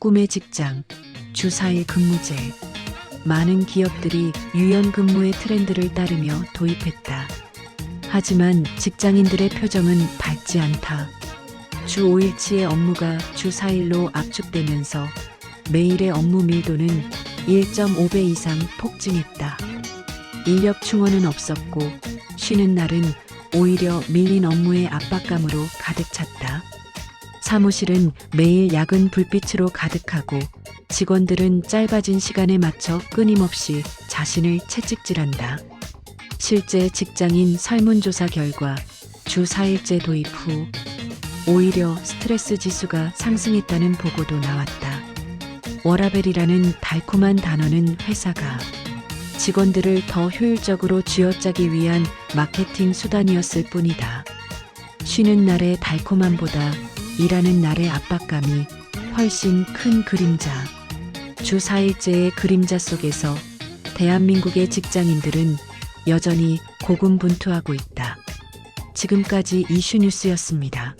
꿈의 직장, 주 4일 근무제. 많은 기업들이 유연 근무의 트렌드를 따르며 도입했다. 하지만 직장인들의 표정은 밝지 않다. 주 5일치의 업무가 주 4일로 압축되면서 매일의 업무 밀도는 1.5배 이상 폭증했다. 인력 충원은 없었고 쉬는 날은 오히려 밀린 업무의 압박감으로 가득 찼다. 사무실은 매일 야근 불빛으로 가득하고 직원들은 짧아진 시간에 맞춰 끊임없이 자신을 채찍질한다. 실제 직장인 설문조사 결과 주 4일제 도입 후 오히려 스트레스 지수가 상승했다는 보고도 나왔다. 워라벨이라는 달콤한 단어는 회사가 직원들을 더 효율적으로 쥐어짜기 위한 마케팅 수단이었을 뿐이다. 쉬는 날의 달콤함보다 일하는 날의 압박감이 훨씬 큰 그림자. 주 4일제의 그림자 속에서 대한민국의 직장인들은 여전히 고군분투하고 있다. 지금까지 이슈 뉴스였습니다.